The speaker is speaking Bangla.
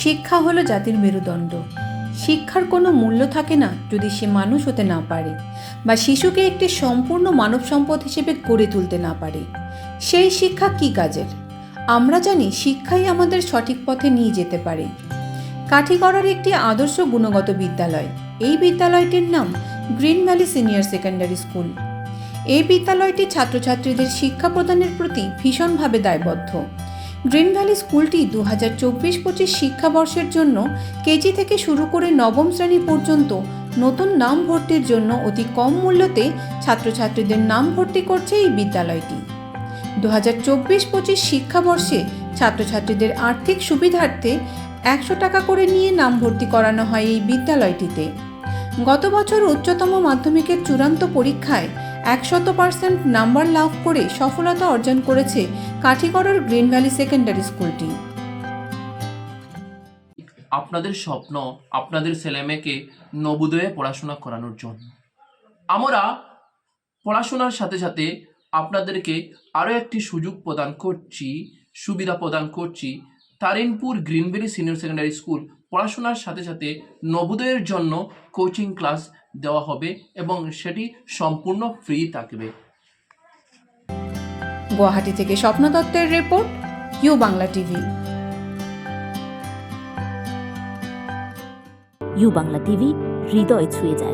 শিক্ষা হলো জাতির মেরুদণ্ড। শিক্ষার কোনো মূল্য থাকে না যদি সে মানুষ হতে না পারে বা শিশুকে একটি সম্পূর্ণ মানব সম্পদ হিসেবে গড়ে তুলতে না পারে। সেই শিক্ষা কি কাজের? আমরা জানি শিক্ষাই আমাদের সঠিক পথে নিয়ে যেতে পারে। কাঠিগড়ার একটি আদর্শ গুণগত বিদ্যালয়। এই বিদ্যালয়টির নাম Green Valley senior secondary school. এই বিদ্যালয়টি ছাত্রছাত্রীদের শিক্ষা প্রদানের প্রতি ভীষণভাবে দায়বদ্ধ। গ্রিন ভ্যালি স্কুলটি দু হাজার চব্বিশ পঁচিশ শিক্ষাবর্ষের জন্য কেজি থেকে শুরু করে নবম শ্রেণি পর্যন্ত নতুন নাম ভর্তির জন্য অতি কম মূল্যতে ছাত্রছাত্রীদের নাম ভর্তি করছে এই বিদ্যালয়টি। দু হাজার চব্বিশ পঁচিশ শিক্ষাবর্ষে ছাত্রছাত্রীদের আর্থিক সুবিধার্থে একশো টাকা করে নিয়ে নাম ভর্তি করানো হয় এই বিদ্যালয়টিতে। গত বছর উচ্চতম মাধ্যমিকের চূড়ান্ত পরীক্ষায় একশত পার্সেন্ট নাম্বার লাভ করে সফলতা অর্জন করেছে কাঠিগড়ার গ্রিন ভ্যালি সেকেন্ডারি স্কুলটি। আপনাদের স্বপ্ন আপনাদের ছেলেমেয়েকে নবোদয়ে পড়াশোনা করানোর জন্য। আমরা পড়াশোনার সাথে সাথে আপনাদেরকে আরও একটি সুযোগ প্রদান করছি, সুবিধা প্রদান করছি, Tarinpur Green Valley senior secondary school পড়াশোনার সাথে সাথে নবোদয়ের জন্য কোচিং ক্লাস দেওয়া হবে এবং সেটি সম্পূর্ণ ফ্রি থাকবে। গুয়াহাটি থেকে স্বপ্ন দত্তের report U Bangla TV U Bangla TV হৃদয় ছুঁয়ে যায়।